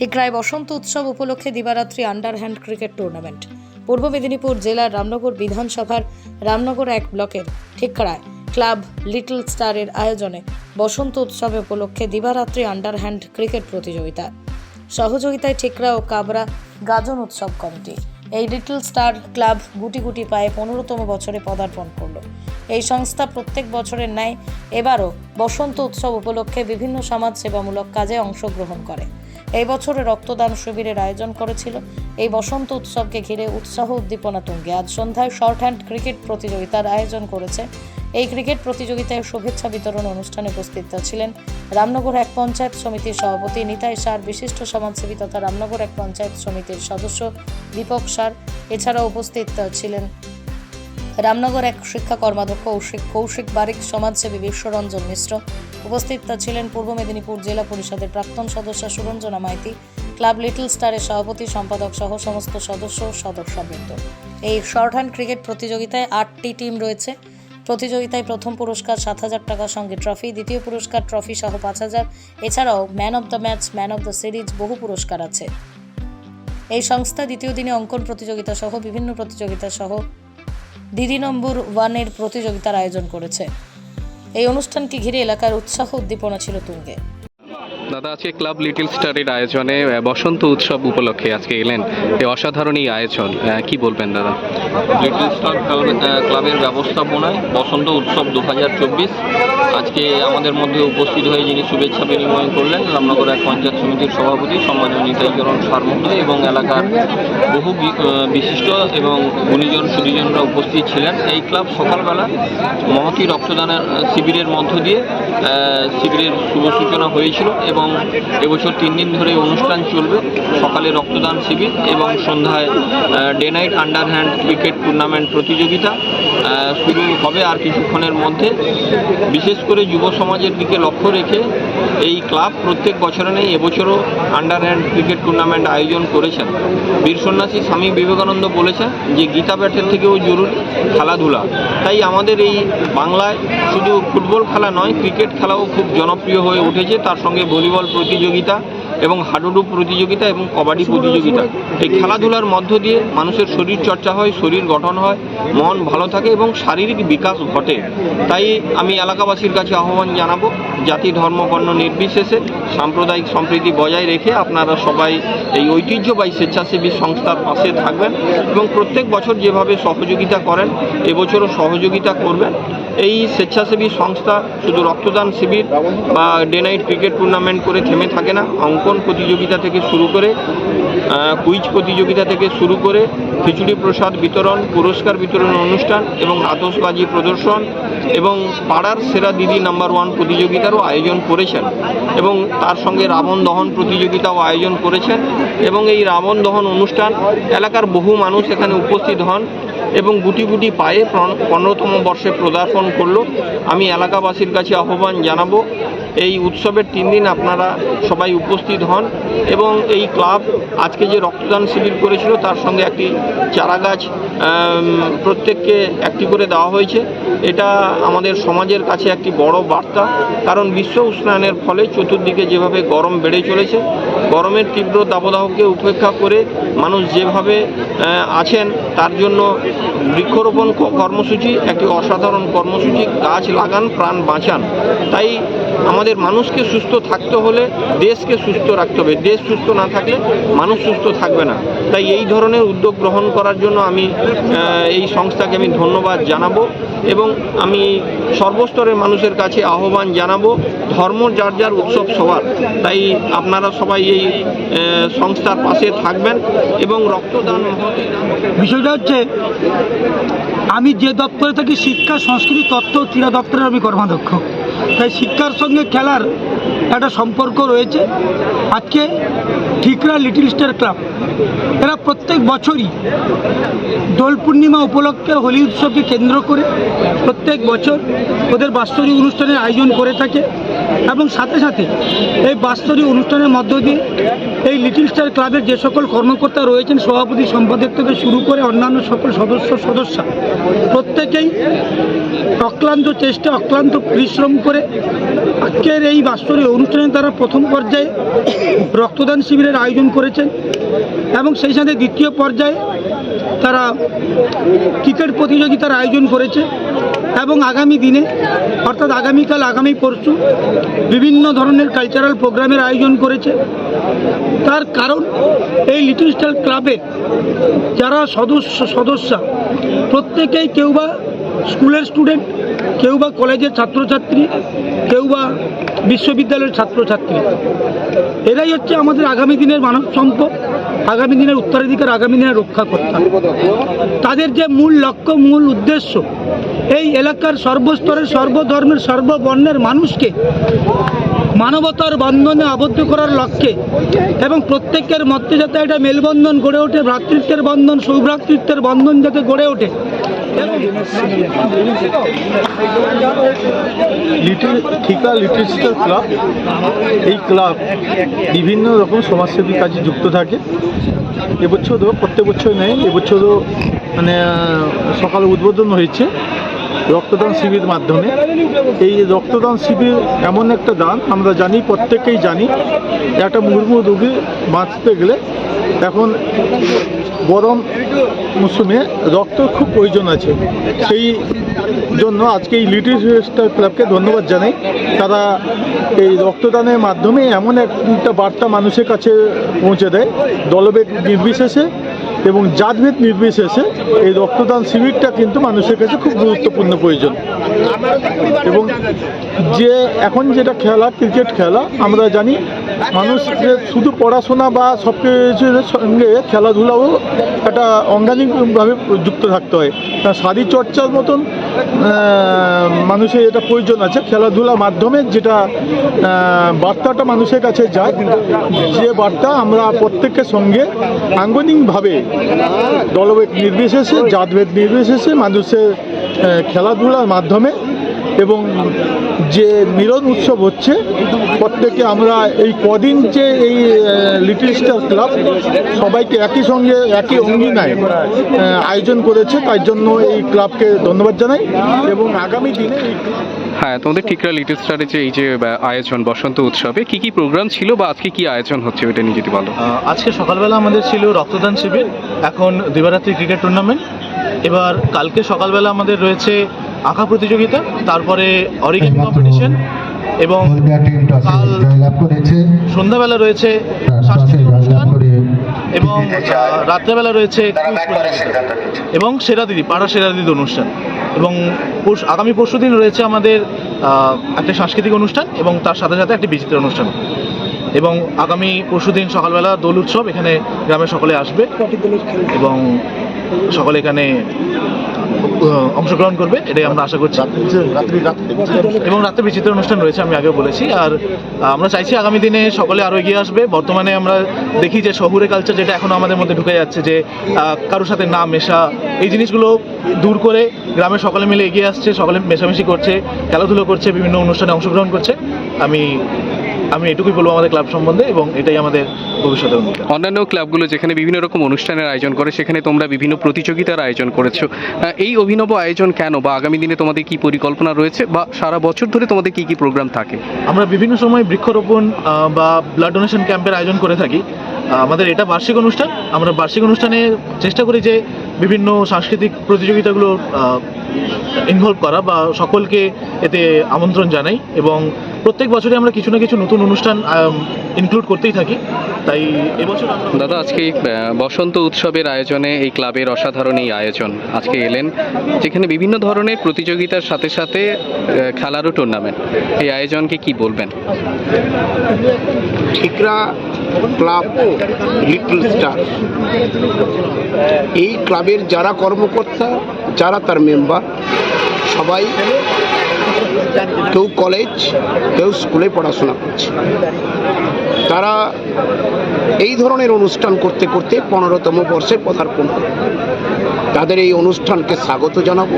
ঠিকরায় বসন্ত উৎসব উপলক্ষে দিবারাত্রি under hand cricket tournament. Purba Medinipur জেলার রামনগর বিধানসভার রামনগর এক ব্লকের ঠিকরায় ক্লাব লিটল স্টারের আয়োজনে বসন্ত উৎসবে উপলক্ষে দিবারাত্রি আন্ডার হ্যান্ড ক্রিকেট প্রতিযোগিতা। সহযোগিতায় ঠিকরা ও কাবরা গাজন উৎসব কমিটি এই লিটল স্টার ক্লাব গুটি গুটি পায়ে পনেরোতম বছরে পদার্পণ করল। এই সংস্থা প্রত্যেক বছরের ন্যায় এবারও বসন্ত উৎসব উপলক্ষে বিভিন্ন সমাজসেবামূলক কাজে অংশগ্রহণ করে। এই বছরে রক্তদান শিবিরের আয়োজন করেছিল। এই বসন্ত উৎসবকে ঘিরে উৎসাহ উদ্দীপনা তুঙ্গে। আজ সন্ধ্যায় শর্ট হ্যান্ড ক্রিকেট প্রতিযোগিতার আয়োজন করেছে। এই ক্রিকেট প্রতিযোগিতায় শুভেচ্ছা বিতরণ অনুষ্ঠানে উপস্থিত ছিলেন রামনগর এক পঞ্চায়েত সমিতির সভাপতি নিতাই সার, বিশিষ্ট সমাজসেবী তথা রামনগর এক পঞ্চায়েত সমিতির সদস্য দীপক সার। এছাড়াও উপস্থিত ছিলেন রামনগর এক শিক্ষা কর্মাধ্যক্ষ কৌশিক কৌশিক বারিক, সমাজসেবী বিশ্বরঞ্জন মিশ্র। উপস্থিত ছিলেন পূর্ব মেদিনীপুর জেলা পরিষদের প্রাক্তন সদস্য সুরঞ্জনা মাইতি, ক্লাব লিটল স্টারের সভাপতি সম্পাদক সহ সমস্ত সদস্য সদস্যবৃন্দ। এই শর্ট হ্যান্ড ক্রিকেট প্রতিযোগিতায় আটটি টিম রয়েছে। প্রতিযোগিতায় প্রথম পুরস্কার সাত হাজার টাকার সঙ্গে ট্রফি, দ্বিতীয় পুরস্কার ট্রফি সহ পাঁচ হাজার। এছাড়াও man of the match, man of the series বহু পুরস্কার আছে। এই সংস্থা দ্বিতীয় দিনে অঙ্কন প্রতিযোগিতা সহ বিভিন্ন প্রতিযোগিতা সহ দিদি নম্বর ওয়ানের প্রতিযোগিতার আয়োজন করেছে। এই অনুষ্ঠানকে ঘিরে এলাকার উৎসাহ উদ্দীপনা ছিল তুঙ্গে। দাদা, আজকে ক্লাব লিটল স্টারের আয়োজনে বসন্ত উৎসব উপলক্ষে আজকে এলেন। এই অসাধারণ এই আয়োজন কি বলবেন দাদা? লিটল স্টার ক্লাবের ব্যবস্থাপনায় বসন্ত উৎসব দু হাজার চব্বিশ। আজকে আমাদের মধ্যে উপস্থিত হয়ে যিনি শুভেচ্ছা বিনিময় করলেন, রামনগর এক পঞ্চায়েত সমিতির সভাপতি সম্মানীয় নিতাইচরণ সারমুদ্রে এবং এলাকার বহু বিশিষ্ট এবং গুণীজন, সুদীজনরা উপস্থিত ছিলেন। এই ক্লাব সকালবেলা মহতি রক্তদানের শিবিরের মধ্য দিয়ে শিবিরের শুভ সূচনা হয়েছিল এবং এবছর তিন দিন ধরে অনুষ্ঠান চলবে। সকালে রক্তদান শিবির এবং সন্ধ্যায় day night under hand cricket tournament প্রতিযোগিতা। শুরু হবে আর কিছুক্ষণের মধ্যে। বিশেষ করে যুব সমাজের দিকে লক্ষ্য রেখে এই ক্লাব প্রত্যেক বছরে নেই, এবছরও আন্ডার হ্যান্ড ক্রিকেট টুর্নামেন্ট আয়োজন করেছেন। বীর সন্ন্যাসী স্বামী বিবেকানন্দ বলেছেন যে গীতা ব্যাটের থেকেও জরুরি খেলাধুলা। তাই আমাদের এই বাংলায় শুধু ফুটবল খেলা নয় ক্রিকেট খেলাও খুব জনপ্রিয় হয়ে উঠেছে। তার সঙ্গে ভলিবল প্রতিযোগিতা এবং হাডুডু প্রতিযোগিতা এবং কবাডি প্রতিযোগিতা। এই খেলাধুলার মধ্য দিয়ে মানুষের শরীর চর্চা হয় শরীর গঠন হয় মন ভালো থাকে এবং শারীরিক বিকাশ ঘটে। তাই আমি এলাকাবাসীর কাছে আহ্বান জানাব জাতি ধর্ম বর্ণ নির্বিশেষে সাম্প্রদায়িক সম্প্রীতি বজায় রেখে আপনারা সবাই এই ঐতিহ্যবাহী স্বেচ্ছাসেবী সংস্থার পাশে থাকবেন এবং প্রত্যেক বছর যেভাবে সহযোগিতা করেন এবছরও সহযোগিতা করবেন। এই স্বেচ্ছাসেবী সংস্থা শুধু রক্তদান শিবির বা ডে নাইট ক্রিকেট টুর্নামেন্ট করে থেমে থাকে না, অঙ্কন প্রতিযোগিতা থেকে শুরু করে কুইজ প্রতিযোগিতা থেকে শুরু করে খিচুড়ি প্রসাদ বিতরণ, পুরস্কার বিতরণ অনুষ্ঠান এবং আতসবাজি প্রদর্শন এবং পাড়ার সেরা দিদি নাম্বার ওয়ান প্রতিযোগিতারও আয়োজন করেছেন এবং তার সঙ্গে রাবণ দহন প্রতিযোগিতাও আয়োজন করেছেন এবং এই রাবণ দহন অনুষ্ঠান এলাকার বহু মানুষ এখানে উপস্থিত হন। এবং গুটি গুটি পায়ে পনেরোতম বর্ষে পদার্পণ করল। আমি এলাকাবাসীর কাছে আহ্বান জানাব এই উৎসবের তিন দিন আপনারা সবাই উপস্থিত হন এবং এই ক্লাব আজকে যে রক্তদান শিবির করেছিল তার সঙ্গে একটি চারাগাছ আম, প্রত্যেককে একটি করে দেওয়া হয়েছে। এটা আমাদের সমাজের কাছে একটি বড় বার্তা কারণ বিশ্ব উষ্ণায়নের ফলে চতুর্দিকে যেভাবে গরম বেড়ে চলেছে গরমের তীব্র দাবদাহকে উপেক্ষা করে মানুষ যেভাবে আছেন, তার জন্য বৃক্ষরোপণ কর্মসূচি, একটি অসাধারণ কর্মসূচি, গাছ লাগান, প্রাণ বাঁচান। তাই আমাদের মানুষকে সুস্থ থাকতে হলে দেশকে সুস্থ রাখতে হবে। দেশ সুস্থ না থাকলে মানুষ সুস্থ থাকবে না। তাই এই ধরনের উদ্যোগ গ্রহণ করার জন্য আমি এই সংস্থাকে আমি ধন্যবাদ জানাব এবং আমি সর্বস্তরের মানুষের কাছে আহ্বান জানাব, ধর্ম যার যার উৎসব সবার। তাই আপনারা সবাই এই সংস্থার পাশে থাকবেন এবং রক্তদান বিষয়টা হচ্ছে, আমি যে দপ্তরে থাকি, শিক্ষা, সংস্কৃতি, তত্ত্ব ক্রীড়া দপ্তরের আমি কর্মাধ্যক্ষ। তাই শিক্ষার সঙ্গে খেলার একটা সম্পর্ক রয়েছে। আজকে ঠিকরা লিটল স্টার ক্লাব, এরা প্রত্যেক বছরই দোল পূর্ণিমা উপলক্ষে হোলি উৎসবকে কেন্দ্র করে প্রত্যেক বছর ওদের বাৎসরিক অনুষ্ঠানের আয়োজন করে থাকে। এবং সাথে সাথে এই বাস্তরিক অনুষ্ঠানের মধ্য দিয়ে এই লিটল স্টার ক্লাবের যে সকল কর্মকর্তা রয়েছেন, সভাপতি সম্পাদক থেকে শুরু করে অন্যান্য সকল সদস্য, সদস্যা, প্রত্যেকেই অক্লান্ত চেষ্টা, অক্লান্ত পরিশ্রম করে আজকের এই বাস্তরিক অনুষ্ঠানে তারা প্রথম পর্যায়ে রক্তদান শিবিরের আয়োজন করেছেন এবং সেই সাথে দ্বিতীয় পর্যায়ে তারা ক্রিকেট প্রতিযোগিতার আয়োজন করেছে। এবং আগামী দিনে, অর্থাৎ আগামীকাল, আগামী পরশু, বিভিন্ন ধরনের কালচারাল প্রোগ্রামের আয়োজন করেছে। তার কারণ, এই লিটল স্টার ক্লাবের যারা সদস্য, সদস্যা, প্রত্যেকেই কেউ বা স্কুলের স্টুডেন্ট, কেউ বা কলেজের ছাত্রছাত্রী, কেউ বা বিশ্ববিদ্যালয়ের ছাত্রছাত্রী। এরাই হচ্ছে আমাদের আগামী দিনের মানব সম্পদ, আগামী দিনের উত্তরাধিকার, আগামী দিনের রক্ষাকর্তা। তাদের যে মূল লক্ষ্য, মূল উদ্দেশ্য, এই এলাকার সর্বস্তরের, সর্বধর্মের, সর্ববর্ণের মানুষকে মানবতার বন্ধনে আবদ্ধ করার লক্ষ্যে এবং প্রত্যেকের মধ্যে যাতে একটা মেলবন্ধন গড়ে ওঠে, ভ্রাতৃত্বের বন্ধন, সৌভ্রাতৃত্বের বন্ধন যাতে গড়ে ওঠে লিটল ঠিকা লিটল স্টার ক্লাব এই ক্লাব বিভিন্ন রকম সমাজসেবী কাজে যুক্ত থাকে। এবছরও প্রত্যেক বছর নেই, এবছরও মানে সকালে উদ্বোধন হয়েছে রক্তদান শিবির মাধ্যমে। এই রক্তদান শিবির এমন একটা দান, আমরা জানি, প্রত্যেকেই জানি, একটা মুর্মু রোগী বাঁচতে গেলে এখন গরম মৌসুমে রক্ত খুব প্রয়োজন আছে। সেই জন্য আজকে এই লিটিল স্টার ক্লাবকে ধন্যবাদ জানাই। তারা এই রক্তদানের মাধ্যমে এমন একটা বার্তা মানুষের কাছে পৌঁছে দেয়। দলবেদ নির্বিশেষে এবং জাতভেদ নির্বিশেষে এই রক্তদান শিবিরটা কিন্তু মানুষের কাছে খুব গুরুত্বপূর্ণ প্রয়োজন। এবং যে এখন যেটা খেলা, ক্রিকেট খেলা, আমরা জানি মানুষ যে শুধু পড়াশোনা বা সব কিছুর সঙ্গে খেলাধুলাও একটা অঙ্গাঙ্গিকভাবে যুক্ত থাকতে হয়। তা শারীরচর্চার মতন মানুষের এটা প্রয়োজন আছে। খেলাধুলার মাধ্যমে যেটা বার্তাটা মানুষের কাছে যায়, যে বার্তা আমরা প্রত্যেকের সঙ্গে আঙ্গনিকভাবে দলবেদ নির্বিশেষে জাতভেদ নির্বিশেষে মানুষের খেলাধুলার মাধ্যমে এবং যে মিলন উৎসব হচ্ছে প্রত্যেকে আমরা এই কদিন যে এই লিটল স্টার ক্লাব সবাইকে একই সঙ্গে একই অঙ্গিনায় আয়োজন করেছে। তাই জন্য এই ক্লাবকে ধন্যবাদ জানাই এবং আগামী দিনে এই হ্যাঁ তোমাদের ঠিকরা লিটল স্টারের যে এই যে আয়োজন বসন্ত উৎসবে কি কি প্রোগ্রাম ছিল বা আজকে কি আয়োজন হচ্ছে ওইটা নিয়ে যদি বলো? আজকে সকালবেলা আমাদের ছিল রক্তদান শিবির এখন দিবারাত্রি ক্রিকেট টুর্নামেন্ট এবার কালকে সকালবেলা আমাদের রয়েছে আঁকা প্রতিযোগিতা তারপরে অরিগেন কম্পিটিশন এবং কাল সন্ধ্যাবেলা রয়েছে সাংস্কৃতিক অনুষ্ঠান এবং রাত্রেবেলা রয়েছে এবং সেরা দিদি পাড়া সেরা দিদি অনুষ্ঠান। এবং আগামী পরশু দিন রয়েছে আমাদের একটা সাংস্কৃতিক অনুষ্ঠান এবং তার সাথে সাথে একটি বিচিত্র অনুষ্ঠান। এবং আগামী পরশু দিন সকালবেলা দোল উৎসব এখানে গ্রামের সকলে আসবে। এবং সকলে এখানে অংশগ্রহণ করবে, এটাই আমরা আশা করছি। এবং রাত্রে বিচিত্র অনুষ্ঠান রয়েছে, আমি আগেও বলেছি। আর আমরা চাইছি আগামী দিনে সকলে আরও এগিয়ে আসবে। বর্তমানে আমরা দেখি যে শহুরে কালচার যেটা এখনও আমাদের মধ্যে ঢুকে যাচ্ছে, যে কারোর সাথে না মেশা, এই জিনিসগুলো দূর করে গ্রামের সকলে মিলে এগিয়ে আসছে, সকলে মেশামেশি করছে, খেলাধুলো করছে, বিভিন্ন অনুষ্ঠানে অংশগ্রহণ করছে। আমি আমি এটুকুই বলব আমাদের ক্লাব সম্বন্ধে এবং এটাই আমাদের অঙ্গীকার। অন্যান্য ক্লাবগুলো যেখানে বিভিন্ন রকম অনুষ্ঠানের আয়োজন করে সেখানে তোমরা বিভিন্ন প্রতিযোগিতার আয়োজন করেছ। এই অভিনব আয়োজন কেন বা আগামী দিনে তোমাদের কি পরিকল্পনা রয়েছে বা সারা বছর ধরে তোমাদের কি কি প্রোগ্রাম থাকে? আমরা বিভিন্ন সময় বৃক্ষরোপণ বা ব্লাড ডোনেশন ক্যাম্পের আয়োজন করে থাকি। আমাদের এটা বার্ষিক অনুষ্ঠান। আমরা বার্ষিক অনুষ্ঠানে চেষ্টা করি যে বিভিন্ন সাংস্কৃতিক প্রতিযোগিতাগুলো ইনভলভ করা বা সকলকে এতে আমন্ত্রণ জানাই এবং প্রত্যেক বছরই আমরা কিছু না কিছু নতুন অনুষ্ঠান ইনক্লুড করতেই থাকি। তাই এবছর দাদা আজকে বসন্ত উৎসবের আয়োজনে এই ক্লাবের অসাধারণ এই আয়োজন আজকে এলেন যেখানে বিভিন্ন ধরনের প্রতিযোগিতার সাথে সাথে খেলারও টুর্নামেন্ট এই আয়োজনকে কি বলবেন? ঠিকরা ক্লাব লিটল স্টার। এই ক্লাবের যারা কর্মকর্তা যারা তার মেম্বার, সবাই কেউ কলেজ কেউ স্কুলে পড়াশোনা করছে। তারা এই ধরনের অনুষ্ঠান করতে করতে পনেরোতম বর্ষে পদার্পণ তাদের এই অনুষ্ঠানকে স্বাগত জানাব,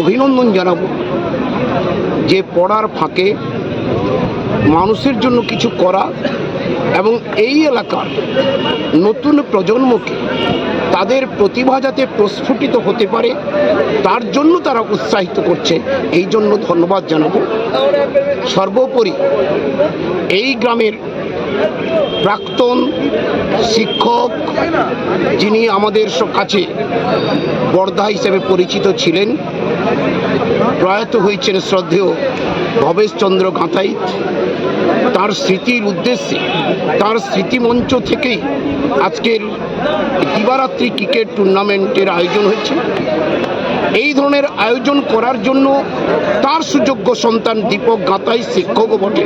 অভিনন্দন জানাব যে পড়ার ফাঁকে মানুষের জন্য কিছু করা এবং এই এলাকার নতুন প্রজন্মকে তাদের প্রতিভা যাতে প্রস্ফুটিত হতে পারে, তার জন্য তারা উৎসাহিত করছে। এই জন্য ধন্যবাদ জানাব। সর্বোপরি এই গ্রামের প্রাক্তন শিক্ষক যিনি আমাদের কাছে বর্দা হিসেবে পরিচিত ছিলেন, প্রয়াত হয়েছেন শ্রদ্ধেয় ভবেশচন্দ্র গাঁতাইত তার স্মৃতির উদ্দেশ্যে তার স্মৃতিমঞ্চ থেকেই আজকের দিবারাত্রি ক্রিকেট টুর্নামেন্টের আয়োজন হয়েছে। এই ধরনের আয়োজন করার জন্য তার সুযোগ্য সন্তান দীপক গাঁতাই শিক্ষকও বটে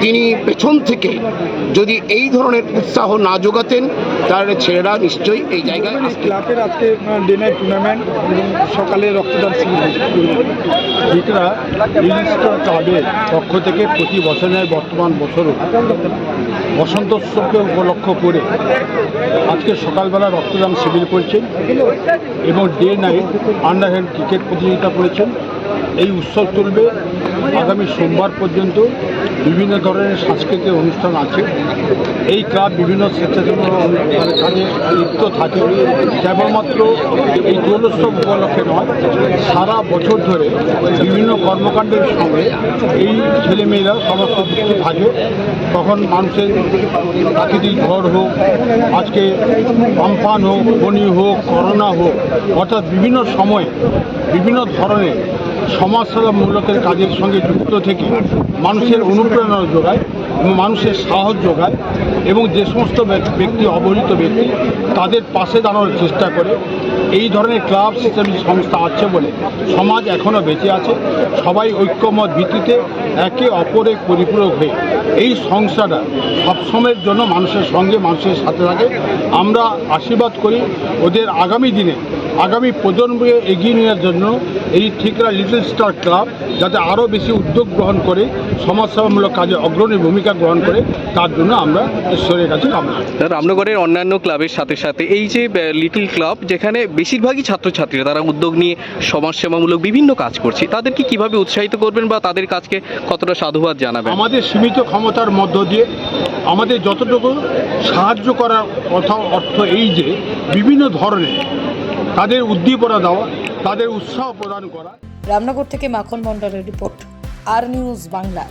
তিনি পেছন থেকে যদি এই ধরনের উৎসাহ না যোগাতেন তাহলে ছেলেরা নিশ্চয়ই এই জায়গায় আসতেন না। ক্লাবের আজকে ডে নাইট টুর্নামেন্ট সকালে রক্তদান শিবির ক্লাবের পক্ষ থেকে প্রতি বছরের বর্তমান বছরও বসন্ত উৎসবকে উপলক্ষ করে আজকে সকালবেলা রক্তদান শিবির করেছেন এবং day night under hand cricket প্রতিযোগিতা করেছেন। এই উৎসব চলবে আগামী সোমবার পর্যন্ত বিভিন্ন ধরনের সাংস্কৃতিক অনুষ্ঠান আছে। এই ক্লাব বিভিন্ন স্বেচ্ছাসেবী কাজে লিপ্ত থাকে। কেবলমাত্র এই দোলোৎসব উপলক্ষে নয়, সারা বছর ধরে বিভিন্ন কর্মকাণ্ডের সঙ্গে এই ছেলেমেয়েরা সমস্ত যুক্ত থাকে। তখন মানুষের প্রাকৃতিক ঝড় হোক, আজকে আমফান হোক, বনি হোক, করোনা হোক, অর্থাৎ বিভিন্ন সময়ে বিভিন্ন ধরনের সমাজসেবামূলকের কাজের সঙ্গে যুক্ত থেকে মানুষের অনুপ্রেরণা যোগায় এবং মানুষের সাহস যোগায়। এবং যে সমস্ত ব্যক- ব্যক্তি অবহেলিত ব্যক্তি, তাদের পাশে দাঁড়ানোর চেষ্টা করে। এই ধরনের ক্লাব সিস্টেম সংস্থা আছে বলে সমাজ এখনও বেঁচে আছে। সবাই ঐক্যমত ভিত্তিতে একে অপরের পরিপূরক হয়ে এই সংস্থাটা সবসময়ের জন্য মানুষের সঙ্গে মানুষের সাথে থাকে। আমরা আশীর্বাদ করি ওদের আগামী দিনে, আগামী প্রজন্মকে এগিয়ে নেওয়ার জন্য এই ঠিকরা লিটল স্টার ক্লাব যাতে আরও বেশি উদ্যোগ গ্রহণ করে, সমাজসেবামূলক কাজে অগ্রণী ভূমিকা গ্রহণ করে, তার জন্য আমরা ঈশ্বরের কাছে কামনা রামনগরের অন্যান্য ক্লাবের সাথে সাথে এই যে লিটল ক্লাব যেখানে বেশিরভাগই ছাত্রছাত্রীরা তারা উদ্যোগ নিয়ে সমাজসেবামূলক বিভিন্ন কাজ করছে তাদেরকে কীভাবে উৎসাহিত করবেন বা তাদের কাজকে কতটা সাধুবাদ জানাবেন? আমাদের সীমিত ক্ষমতার মধ্য দিয়ে আমাদের যতটুকু সাহায্য করার কথা অর্থ এই যে বিভিন্ন ধরনের তাদের উদ্দীপনা দেওয়া তাদের উৎসাহ প্রদান করা। রামনগর থেকে মাখন মণ্ডলের রিপোর্ট আর নিউজ বাংলা।